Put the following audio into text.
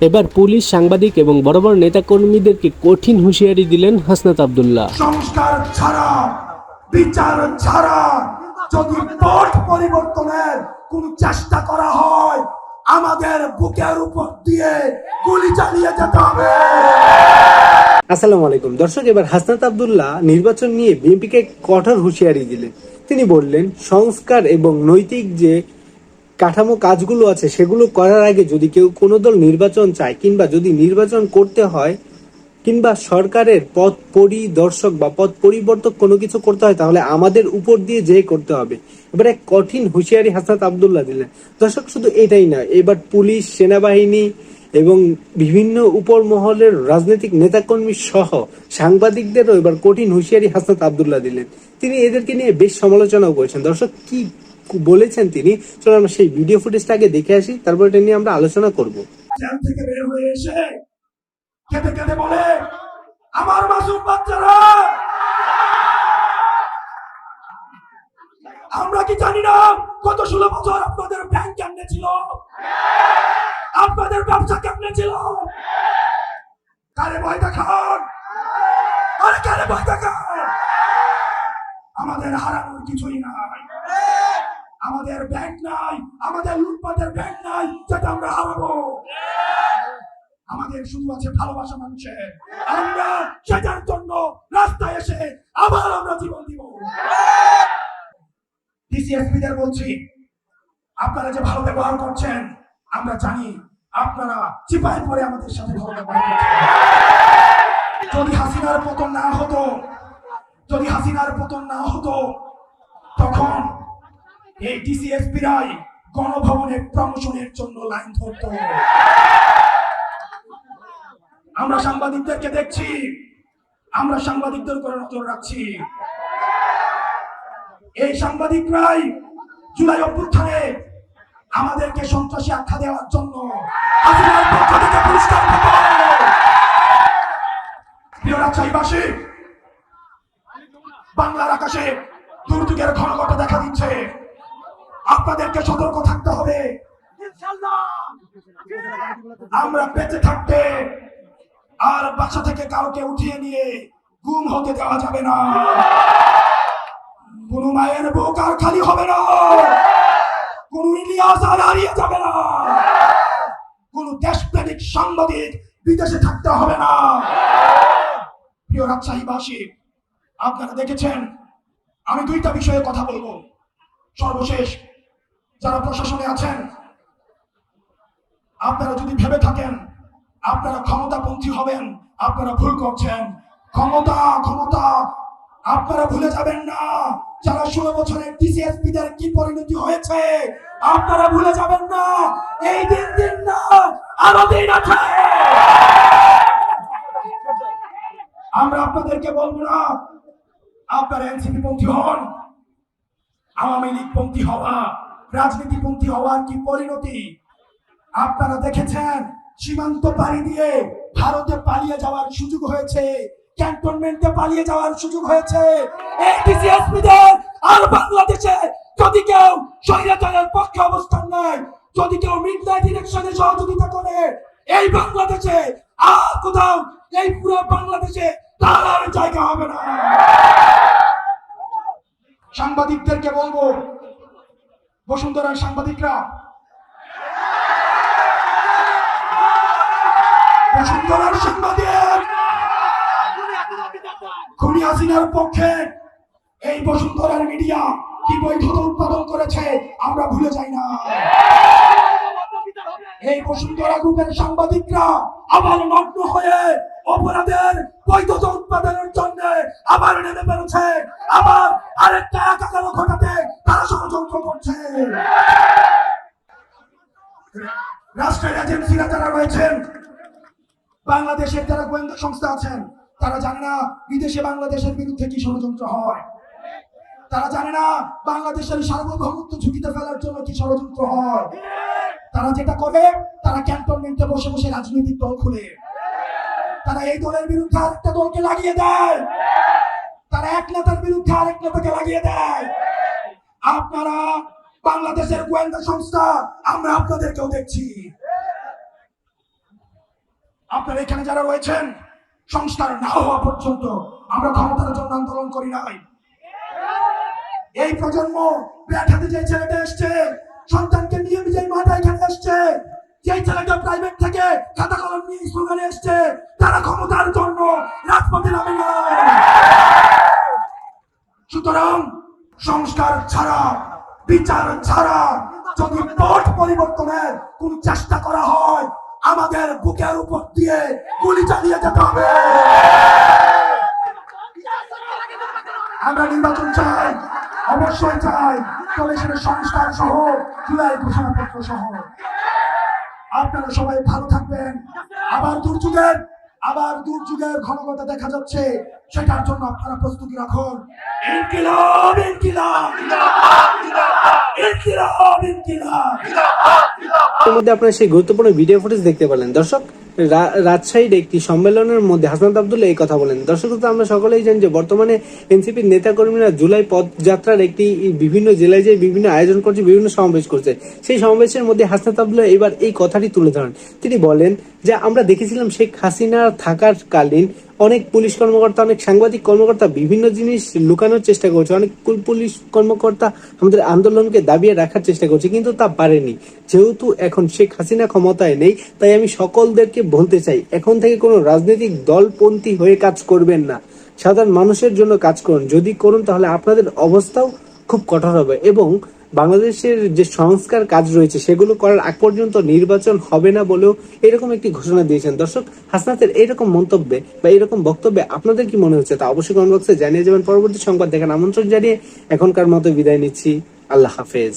এবার পুলিশ সাংবাদিক এবং বড় বড় নেতাকর্মীদেরকে কঠিন হুঁশিয়ারি দিলেন হাসনাত আবদুল্লাহ। সংস্কার ছাড়া বিচার ছাড়া যদি পথ পরিবর্তনের কোন চেষ্টা করা হয় আমাদের বুকের উপর দিয়ে গুলি চালিয়ে যেতে হবে। আসসালামু আলাইকুম। দর্শক এবার হাসনাত আবদুল্লাহ নির্বাচন নিয়ে বিএনপিকে কঠোর হুঁশিয়ারি দিলেন। তিনি বললেন সংস্কার এবং নৈতিক যে কাঠামো কাজগুলো আছে, সেগুলো করার আগে যদি কেউ কোনো দল নির্বাচন চায় কিংবা যদি নির্বাচন করতে হয় কিংবা সরকারের পথ পরিদর্শক বা পথ পরিবর্তক কোনো কিছু করতে হয়, তাহলে আমাদের উপর দিয়ে যে করতে হবে। এবার এক কঠিন হুঁশিয়ারি হাসনাত আবদুল্লাহ দিলেন। দর্শক, শুধু এটাই নয়, এবার পুলিশ, সেনাবাহিনী এবং বিভিন্ন উপর মহলের রাজনৈতিক নেতাকর্মী সহ সাংবাদিকদেরও এবার কঠিন হুঁশিয়ারি হাসনাত আবদুল্লাহ দিলেন। তিনি এদেরকে নিয়ে বেশ সমালোচনাও করেছেন। দর্শক, কি বলেছেন তিনি। চলো আমরা সেই ভিডিও ফুটেজটা আগে দেখে আসি, তারপর এটা নিয়ে আমরা আলোচনা করব। এসে কেঁদে কেঁদে বলে, আমার মাসুম বাচ্চারা, আমরা কি জানি না কত ষোলো বছর আপনাদের ব্যাংক কেমনে ছিল? আপনাদের ব্যবসা কেমনে ছিল? কারে ভয় দেখান? আরে কারে ভয় দেখান? আমাদের হারানোর কিছুই নাই আমাদের লুটপাটের ব্যাংক নাই যেটা আমরা হারাবো। আমাদের শুধু আছে ভালোবাসা মানুষের আমরা সেটার জন্য রাস্তায় এসে আবার আমরা জীবন দিব। ডিসিএসপি দের বলছি, আপনারা যে ভালো ব্যবহার করছেন, আমরা জানি আপনারা চিপাই পরে আমাদের সাথে ভালো ব্যবহার যদি হাসিনার পতন না হতো, যদি হাসিনার পতন না হতো, তখন এই ডিসিএসপি রাই গণভবনের প্রমোশনের জন্য লাইন ধরতো আমরা সাংবাদিকদেরকে দেখছি। আমরা সাংবাদিকদের উপরে নজর রাখছি। এই সাংবাদিকরাই জুলাই অভ্যুত্থানে আমাদেরকে সন্ত্রাসী আখ্যা দেওয়ার জন্য বাংলার আকাশে দুর্যোগের ঘনঘটা দেখা দিচ্ছে। আপনাদেরকে সতর্ক থাকতে হবে। আমরা বেঁচে থাকতে আর বাসা থেকে কাউকে উঠিয়ে নিয়ে গুম হতে দেওয়া যাবে না। কোন মায়ের বুক আর খালি হবে না। কোন ইলিয়াস আর হারিয়ে যাবে না। কোন দেশপ্রেমিক সাংবাদিক বিদেশে থাকতে হবে না। প্রিয় রাজশাহীবাসী আপনারা দেখেছেন আমি দুইটা বিষয়ে কথা বলব। সর্বশেষ যারা প্রশাসনে আছেন, আপনারা যদি ভেবে থাকেন, আপনারা ক্ষমতাপন্থী হবেন, আপনারা ভুল করছেন। ক্ষমতা ক্ষমতা, আপনারা ভুলে যাবেন না। যারা ষোলো বছরের ডিসিএসপি দের কি পরিণতি হয়েছে, আপনারা ভুলে যাবেন না। এই দিন দিন না, আরও দিন আছে। আমরা আপনাদেরকে বলব না, আপনারা এনসিপি পন্থী হন, আওয়ামী লীগ পন্থী হওয়া। রাজনীতি পন্থী হওয়ার কি পরিণতি? আপনারা দেখেছেন, সীমান্ত পাড়ি দিয়ে ভারতে পালিয়ে যাওয়ার সুযোগ হয়েছে, ক্যান্টনমেন্টে পালিয়ে যাওয়ার সুযোগ হয়েছে। আর বাংলাদেশে যদি কেউ স্বৈরাচারের পক্ষে অবস্থান নেয়, যদি কেউ মিডনাইট ইলেকশনে সহযোগিতা করে, এই বাংলাদেশে আর কোথাও, এই পুরো বাংলাদেশে তার আর জায়গা হবে না। সাংবাদিকদেরকে বলব বসুন্ধরার সাংবাদিকরা। বসুন্ধরার সাংবাদিক। খুনি হাসিনার পক্ষে এই বসুন্ধরার মিডিয়া কি বৈধতা উৎপাদন করেছে আমরা ভুলে যাই না। এই বসুন্ধরা গ্রুপের সাংবাদিকরা আবার নগ্ন হয়ে অপরাধের বৈধতা উৎপাদনের জন্য আবার নেমে বেরোছে আবার আরেকটা একাকার ঘটাতে তারা ষড়যন্ত্র করছে। রাষ্ট্রের এজেন্সিরা যারা রয়েছেন, বাংলাদেশের যারা গোয়েন্দা সংস্থা আছেন, তারা জানে না বিদেশে বাংলাদেশের বিরুদ্ধে কি ষড়যন্ত্র হয়। তারা জানে না বাংলাদেশের সার্বভৌমত্ব ঝুঁকিতে ফেলার জন্য কি ষড়যন্ত্র হয়। তারা যেটা করে, তারা ক্যান্টনমেন্টে বসে বসে রাজনৈতিক দল খুলে। তারা এই দলের বিরুদ্ধে আরেকটা দলকে লাগিয়ে দেয়। তারা এক নেতার বিরুদ্ধে আরেক নেতাকে লাগিয়ে দেয়। আপনারা বাংলাদেশের গোয়েন্দা সংস্থা, আমরা আপনাদেরকেও দেখছি। আপনারা এখানে যারা রয়েছেন, সংস্কার না হওয়া পর্যন্ত আমরা ক্ষমতার জন্য আন্দোলন করি নাই। এই প্রজন্ম ব্যাঠাতে যে ছেলেটা এসছে, সন্তানকে নিয়ে বিজয় মাঠে এখানে এসছে যে ছেলেটা প্রাইভেট থেকে খাতা কলম নিয়ে স্লোগানে এসছে, তারা ক্ষমতার জন্য রাজপথে নামে নাই। সুতরাং সংস্কার ছাড়া, বিচার ছাড়া যদি পথ পরিবর্তনের কোন চেষ্টা করা হয়, আমাদের বুকের উপর দিয়ে গুলি চালিয়ে যেতে হবে। আমরা নির্বাচন চাই, অবশ্যই চাই তবে সেটা সংস্কার সহ, জুলাই ঘোষণাপত্র সহ। আপনারা সবাই ভালো থাকবেন। আবার দুর্যোগের আবার দুর্যোগের ঘনঘটা দেখা যাচ্ছে। সেটার জন্য আপনারা প্রস্তুতি রাখুন। ইনকিলাব ইনকিলাব। ইনকিলাব ইনকিলাব। এর মধ্যে আপনারা সেই গুরুত্বপূর্ণ ভিডিও ফুটেজ দেখতে পারলেন। দর্শক রাজশাহীর একটি সম্মেলনের মধ্যে হাসনাত আবদুল্লাহ এই কথা বলেন। দর্শক আমরা সকলেই জানি যে বর্তমানে এনসিপির নেতাকর্মীরা জুলাই পদযাত্রার একটি বিভিন্ন জেলায় যে বিভিন্ন আয়োজন করছে, বিভিন্ন সমাবেশ করছে। সেই সমাবেশের মধ্যে হাসনাত আবদুল্লাহ এবার এই কথাটি তুলে ধরেন। তিনি বলেন যে, আমরা দেখেছিলাম শেখ হাসিনা থাকার কালীন অনেক পুলিশ কর্মকর্তা, অনেক সাংবাদিক কর্মকর্তা বিভিন্ন জিনিস লুকানোর চেষ্টা করছে। অনেক পুল- পুলিশ কর্মকর্তা আমাদের আন্দোলনকে দাবিয়ে রাখার চেষ্টা করছে, কিন্তু তা পারেনি। যেহেতু এখন শেখ হাসিনা ক্ষমতায় নেই, তাই আমি সকলদেরকে বলতে চাই, এখন থেকে কোনো রাজনৈতিক দলপন্থী হয়ে কাজ করবেন না। সাধারণ মানুষের জন্য কাজ করুন। যদি করুন, তাহলে আপনাদের অবস্থাও খুব কঠোর হবে এবং বাংলাদেশের যে সংস্কার কাজ রয়েছে, সেগুলো করার আগ পর্যন্ত নির্বাচন হবে না বলেও এরকম একটি ঘোষণা দিয়েছেন। দর্শক, হাসনাতের এরকম মন্তব্যে বা এরকম বক্তব্যে আপনাদের কি মনে হচ্ছে তা অবশ্যই কমেন্ট বক্সে জানিয়ে যাবেন। পরবর্তী সংবাদ দেখেন আমন্ত্রণ জানিয়ে এখনকার মতো বিদায় নিচ্ছি। আল্লাহ হাফেজ।